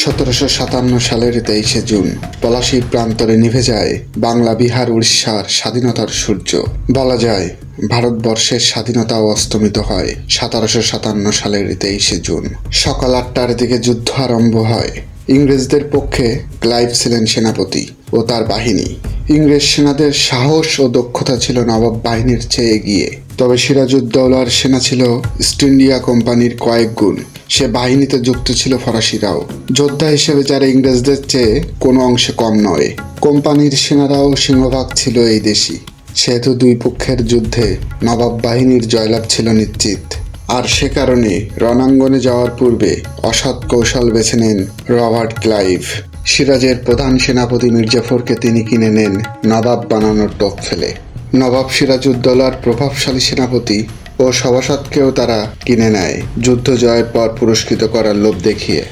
সতেরোশো সাতান্ন সালের তেইশে জুন, পলাশী প্রান্তরে নিভে যায় বাংলা বিহার উড়িষ্যার স্বাধীনতার সূর্য। বলা যায়, ভারতবর্ষের স্বাধীনতাও অস্তমিত হয় সতেরোশো সাতান্ন সালের তেইশে জুন। সকাল আটটার দিকে যুদ্ধ আরম্ভ হয় ইংরেজদের পক্ষে ক্লাইভ ছিলেন সেনাপতি ও তার বাহিনী। ইংরেজ সেনাদের সাহস ও দক্ষতা ছিল নবাব বাহিনীর চেয়ে এগিয়ে। তবে সিরাজউদ্দৌলার সেনা ছিল ইস্ট ইন্ডিয়া কোম্পানির কয়েক গুণ। সে বাহিনীতে যুক্ত ছিল ফরাসিরাও। যোদ্ধা হিসেবে যারা ইংরেজদের চেয়ে কোনো অংশে কম নয়। কোম্পানির সেনারাও সিংহভাগ ছিল এই দেশি সেহেতু দুই পক্ষের যুদ্ধে নবাব বাহিনীর জয়লাভ ছিল নিশ্চিত। আর সে কারণে রণাঙ্গনে যাওয়ার পূর্বে অসৎ কৌশল বেছে নেন রবার্ট ক্লাইভ। সিরাজের প্রধান সেনাপতি মির্জাফরকে তিনি কিনে নেন নবাব বানানোর টোপ ফেলে নবাব সিরাজউদ্দৌলার প্রভাবশালী সেনাপতি ও সভাসদকেও তারা কিনে নেয়। যুদ্ধ জয়ের পর পুরস্কৃত করার লোভ দেখিয়ে।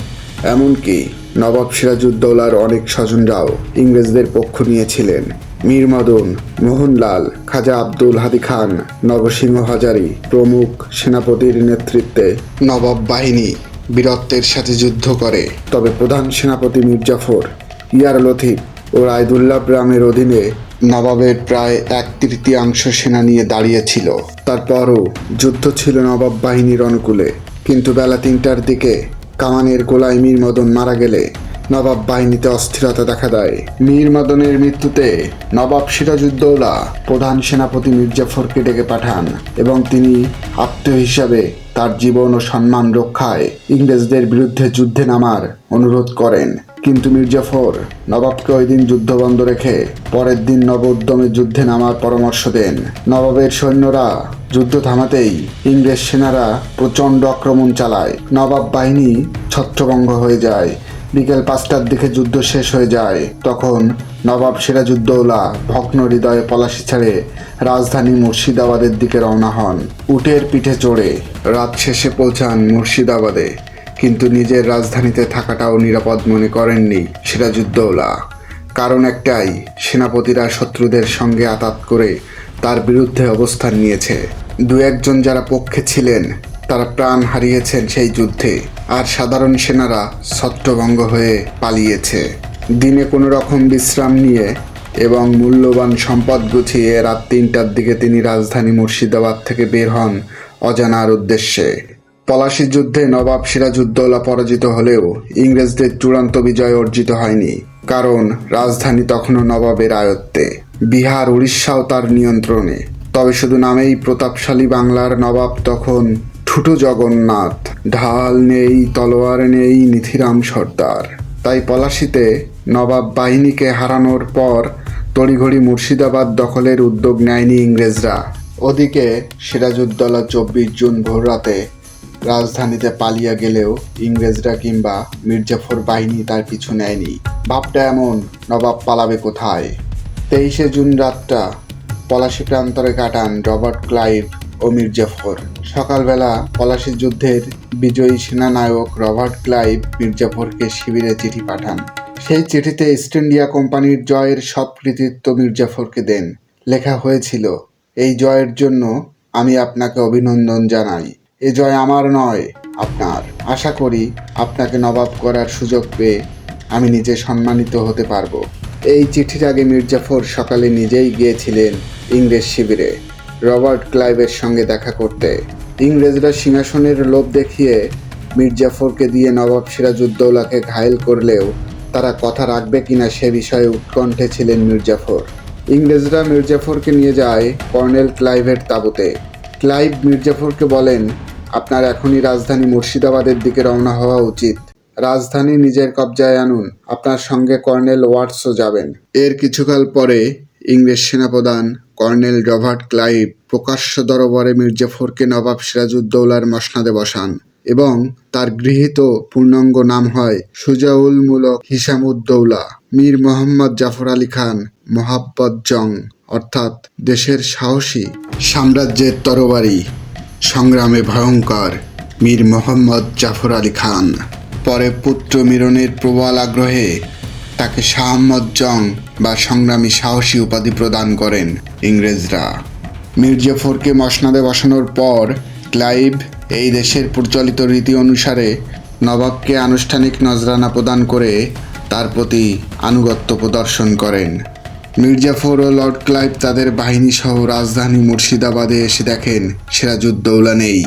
এমনকি নবাব সিরাজউদ্দৌলার অনেক স্বজনরাও ইংরেজদের পক্ষ নিয়েছিলেন। মীর মদন, মোহনলাল, খাজা আব্দুল হাদি খান, নরসিংহ হাজারি প্রমুখ সেনাপতির নেতৃত্বে নবাব বাহিনী বীরত্বের সাথে যুদ্ধ করে। তবে প্রধান সেনাপতি মির্জাফর ইয়ার লথিফ ও রায়দুল্লাহ গ্রামের অধীনে নবাবের প্রায় এক তৃতীয়াংশ সেনা নিয়ে দাঁড়িয়েছিল। তারপরও যুদ্ধ ছিল নবাব বাহিনীর অনুকূলে। কিন্তু বেলা তিনটার দিকে কামানের গোলায় মীর মদন মারা গেলে নবাব বাহিনীতে অস্থিরতা দেখা দেয়। মীর মদনের মৃত্যুতে নবাব সিরাজউদ্দৌলা প্রধান সেনাপতি মির্জাফরকে ডেকে পাঠান এবং তিনি আত্মীয় হিসাবে তার জীবন ও সম্মান রক্ষায় ইংরেজদের বিরুদ্ধে যুদ্ধে নামার অনুরোধ করেন। কিন্তু মির্জাফর নবাবকে ওই দিন যুদ্ধ বন্ধ রেখে পরের দিন নব উদ্যমে যুদ্ধে নামার পরামর্শ দেন। নবাবের সৈন্যরা যুদ্ধ থামাতেই ইংরেজ সেনারা প্রচণ্ড আক্রমণ চালায়। নবাব বাহিনী ছত্রভঙ্গ হয়ে যায়। বিকেল পাঁচটার দিকে যুদ্ধ শেষ হয়ে যায়। তখন নবাব সিরাজউদ্দৌলা ভগ্ন হৃদয়ে পলাশি ছেড়ে রাজধানী মুর্শিদাবাদের দিকে রওনা হন। উটের পিঠে চড়ে রাত শেষে পৌঁছান মুর্শিদাবাদে। কিন্তু নিজের রাজধানীতে থাকাটাও নিরাপদ মনে করেননি সিরাজউদ্দৌলা। কারণ একটাই, সেনাপতিরা শত্রুদের সঙ্গে আতাত করে তার বিরুদ্ধে অবস্থান নিয়েছে। দু একজন যারা পক্ষে ছিলেন তারা প্রাণ হারিয়েছেন সেই যুদ্ধে, আর সাধারণ সেনারা ছত্রভঙ্গ হয়ে পালিয়েছে। দিনে কোনো রকম বিশ্রাম নিয়ে এবং মূল্যবান সম্পদ গুছিয়ে রাত তিনটার দিকে তিনি রাজধানী মুর্শিদাবাদ থেকে বের হন অজানার উদ্দেশ্যে। পলাশি যুদ্ধে নবাব সিরাজউদ্দৌলা পরাজিত হলেও ইংরেজদের চূড়ান্ত বিজয় অর্জিত হয়নি, কারণ রাজধানী তখনও নবাবের আয়ত্তে। বিহার, উড়িষ্যাও তার নিয়ন্ত্রণে। তবে শুধু নামেই প্রতাপশালী বাংলার নবাব তখন ঠুটো জগন্নাথ, ঢাল নেই, তলোয়ার নেই নিথিরাম সর্দার। তাই পলাশিতে নবাব বাহিনীকে হারানোর পর তড়িঘড়ি মুর্শিদাবাদ দখলের উদ্যোগ নেয়নি ইংরেজরা। ওদিকে সিরাজউদ্দৌলা চব্বিশ জুন ভোররাতে রাজধানীতে পালিয়ে গেলেও ইংরেজরা কিংবা মির্জাফর বাহিনী তার পিছু নেয়নি। ভাবটা এমন, নবাব পালাবে কোথায়? তেইশে জুন রাতটা পলাশী প্রান্তরে কাটান রবার্ট ক্লাইভ ও মির্জাফর সকালবেলা পলাশী যুদ্ধের বিজয়ী সেনানায়ক রবার্ট ক্লাইভ মির্জাফরকে শিবিরে চিঠি পাঠান। সেই চিঠিতে ইস্ট ইন্ডিয়া কোম্পানির জয়ের সব কৃতিত্ব মির্জাফরকে দেন। লেখা হয়েছিল, এই জয়ের জন্য আমি আপনাকে অভিনন্দন জানাই। এ জয় আমার নয়, আপনার। আশা করি আপনাকে নবাব করার সুযোগ পেয়ে আমি নিজে সম্মানিত হতে পারব। এই চিঠির আগে মির্জাফর সকালে নিজেই গিয়েছিলেন ইংরেজ শিবিরে। রবার্ট ক্লাইভের সঙ্গে দেখা করতে। ইংরেজরা সিংহাসনের লোভ দেখিয়ে মির্জাফরকে দিয়ে নবাব সিরাজউদ্দৌলাকে ঘায়েল করলেও তারা কথা রাখবে কিনা সে বিষয়ে উৎকণ্ঠে ছিলেন মির্জাফর। ইংরেজরা মির্জাফরকে নিয়ে যায় কর্নেল ক্লাইভের তাঁবুতে। ক্লাইভ মির্জাফরকে বলেন, আপনার এখনই রাজধানী মুর্শিদাবাদের দিকে রওনা হওয়া উচিত। রাজধানী নিজের কবজায় আনুন। আপনার সঙ্গে কর্নেল ওয়াটসও যাবেন। এর কিছুকাল পরে ইংরেজ সেনাপ্রধান কর্নেল রবার্ট ক্লাইভ প্রকাশ্য দরবারে মির্জাফরকে নবাব সিরাজউদ্দৌলার মসনাদে বসান এবং তার গৃহীত পূর্ণাঙ্গ নাম হয় সুজাউল মুলক হিসামুদ্দৌলা মীর মোহাম্মদ জাফর আলী খান, মোহাব্বত জং, অর্থাৎ দেশের সাহসী সাম্রাজ্যের তরবারি। সংগ্রামে ভয়ঙ্কর, মীর মোহাম্মদ জাফর আলী খান। পরে পুত্র মিরনের প্রবল আগ্রহে তাকে শাহমদ জং বা সংগ্রামী সাহসী উপাধি প্রদান করেন। ইংরেজরা। মির্জাফরকে মসনাদে বসানোর পর ক্লাইভ এই দেশের প্রচলিত রীতি অনুসারে নবাবকে আনুষ্ঠানিক নজরানা প্রদান করে তার প্রতি আনুগত্য প্রদর্শন করেন। মির্জাফর ও লর্ড ক্লাইভ তাদের বাহিনী সহ রাজধানী মুর্শিদাবাদে এসে দেখেন, সিরাজউদ্দৌলা নেই।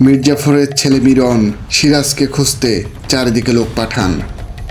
মির্জাফরের ছেলে মিরন সিরাজকে খুঁজতে চারিদিকে লোক পাঠান।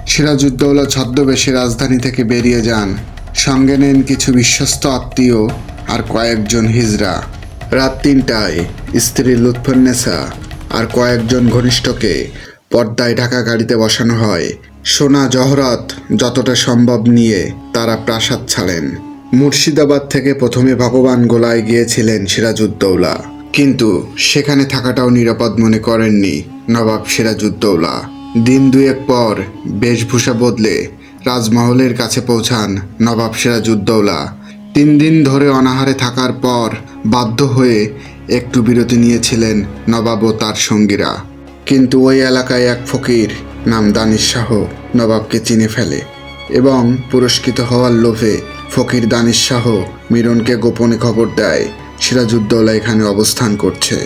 সিরাজউদ্দৌলা ছদ্মবেশে রাজধানী থেকে বেরিয়ে যান। সঙ্গে নেন কিছু বিশ্বস্ত আত্মীয় আর কয়েকজন হিজরা। রাত তিনটায় স্ত্রী লুৎফুন্নেসা আর কয়েকজন ঘনিষ্ঠকে পর্দায় ঢাকা গাড়িতে বসানো হয়। সোনা জহরত যতটা সম্ভব নিয়ে তারা প্রাসাদ ছাড়েন। মুর্শিদাবাদ থেকে প্রথমে ভগবান গোলায় গিয়েছিলেন সিরাজউদ্দৌলা। কিন্তু সেখানে থাকাটাও নিরাপদ মনে করেননি নবাব সিরাজউদ্দৌলা। দিন দুয়েক পর বেশভূষা বদলে রাজমহলের কাছে পৌঁছান নবাব সিরাজউদ্দৌলা। তিন দিন ধরে অনাহারে থাকার পর বাধ্য হয়ে একটু বিরতি নিয়েছিলেন নবাব ও তার সঙ্গীরা। কিন্তু ওই এলাকায় এক ফকির নাম দানিশ শাহ নবাবকে চিনে ফেলে এবং পুরস্কৃত হওয়ার লোভে ফকির দানিশ শাহ মিরনকে গোপনে খবর দেয় সিরাজউদ্দৌলা এখানে অবস্থান করছে।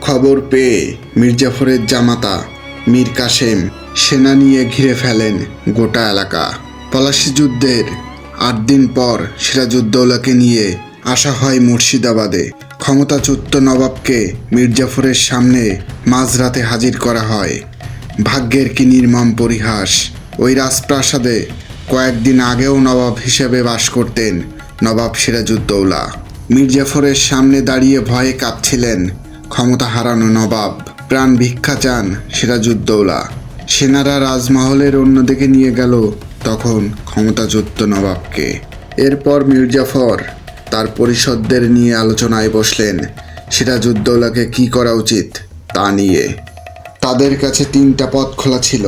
খবর পেয়ে মির্জাফরের জামাতা মীর কাসেম সেনা নিয়ে ঘিরে ফেলেন গোটা এলাকা। পলাশি যুদ্ধের আট দিন পর সিরাজউদ্দৌলাকে নিয়ে আসা হয় মুর্শিদাবাদে। ক্ষমতাচ্যুত নবাবকে মির্জাফরের সামনে মাঝরাতে হাজির করা হয়। ভাগ্যের কি নির্মম পরিহাস, ওই রাজপ্রাসাদে কয়েকদিন আগেও নবাব হিসেবে বাস করতেন নবাব সিরাজউদ্দৌলা। মির্জাফরের সামনে দাঁড়িয়ে ভয়ে কাঁপছিলেন ক্ষমতা হারানো নবাব, প্রাণ ভিক্ষা চান সিরাজউদ্দৌলা। সেনারা রাজমহলের অন্যদিকে নিয়ে গেল তখন ক্ষমতাযুক্ত নবাবকে। এরপর মির্জাফর তার পরিষদদের নিয়ে আলোচনায় বসলেন সিরাজউদ্দৌলাকে কি করা উচিত তা নিয়ে? তাদের কাছে তিনটা পথ খোলা ছিল।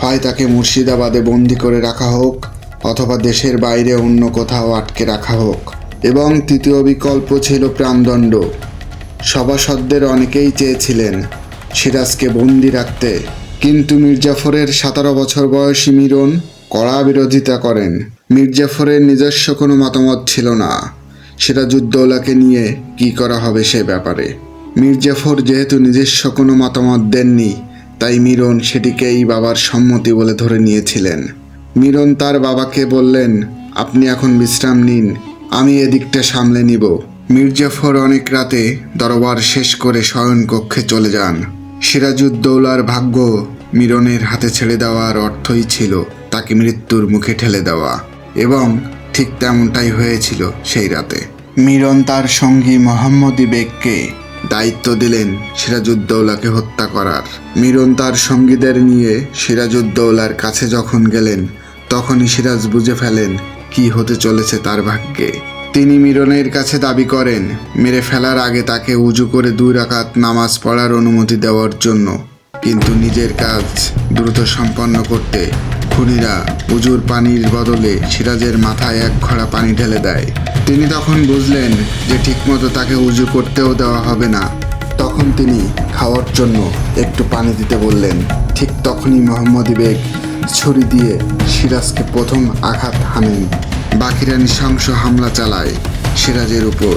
হয় তাকে মুর্শিদাবাদে বন্দি করে রাখা হোক, অথবা দেশের বাইরে অন্য কোথাও আটকে রাখা হোক। এবং তৃতীয় বিকল্প ছিল প্রাণদণ্ড। সভাসদদের অনেকেই চেয়েছিলেন সিরাজকে বন্দি রাখতে। কিন্তু মির্জাফরের সতেরো বছর বয়সী মিরন কড়া বিরোধিতা করেন। মির্জাফরের নিজস্ব কোনো মতামত ছিল না। সিরাজউদ্দৌলাকে নিয়ে কি করা হবে সে ব্যাপারে। মির্জাফর যেহেতু নিজস্ব কোনো মতামত দেননি, তাই মিরন সেটিকেই বাবার সম্মতি বলে ধরে নিয়েছিলেন। মিরন তার বাবাকে বললেন, আপনি এখন বিশ্রাম নিন, আমি এদিকটা সামলে নিব। মির্জাফর অনেক রাতে দরবার শেষ করে শয়নকক্ষে চলে যান। সিরাজউদ্দৌলার ভাগ্য মিরনের হাতে ছেড়ে দেওয়ার অর্থই ছিল। তাকে মৃত্যুর মুখে ঠেলে দেওয়া। এবং ঠিক তেমনটাই হয়েছিল সেই রাতে। মিরন তার সঙ্গী মোহাম্মদী বেগকে দায়িত্ব দিলেন সিরাজউদ্দৌলাকে হত্যা করার। মিরন তার সঙ্গীদের নিয়ে সিরাজউদ্দৌলার কাছে যখন গেলেন, তখনই সিরাজ বুঝে ফেলেন কি হতে চলেছে তার ভাগ্যে। তিনি মিরনের কাছে দাবি করেন, মেরে ফেলার আগে তাকে উজু করে দুই রাকাত নামাজ পড়ার অনুমতি দেওয়ার জন্য। কিন্তু নিজের কাজ দ্রুত সম্পন্ন করতে খুনিরা উজুর পানির বদলে সিরাজের মাথায় এক ঘড়া পানি ঢেলে দেয়। তিনি তখন বুঝলেন যে ঠিকমতো তাকে উজু করতেও দেওয়া হবে না। তখন তিনি খাওয়ার জন্য একটু পানি দিতে বললেন। ঠিক তখনই মোহাম্মদ বেগ ছুরি দিয়ে সিরাজকে প্রথম আঘাত হানেন। বাকিরা নৃশংস হামলা চালায় সিরাজের উপর।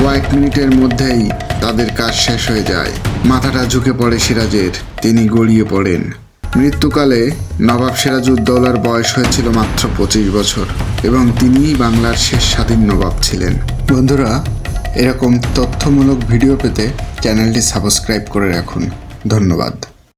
কয়েক মিনিটের মধ্যেই তাদের কাজ শেষ হয়ে যায়। মাথাটা ঝুঁকে পড়ে সিরাজের। তিনি গড়িয়ে পড়েন। মৃত্যুকালে নবাব সিরাজউদ্দৌলার বয়স হয়েছিল মাত্র পঁচিশ বছর এবং তিনিই বাংলার শেষ স্বাধীন নবাব ছিলেন। বন্ধুরা, এরকম তথ্যমূলক ভিডিও পেতে চ্যানেলটি সাবস্ক্রাইব করে রাখুন। ধন্যবাদ।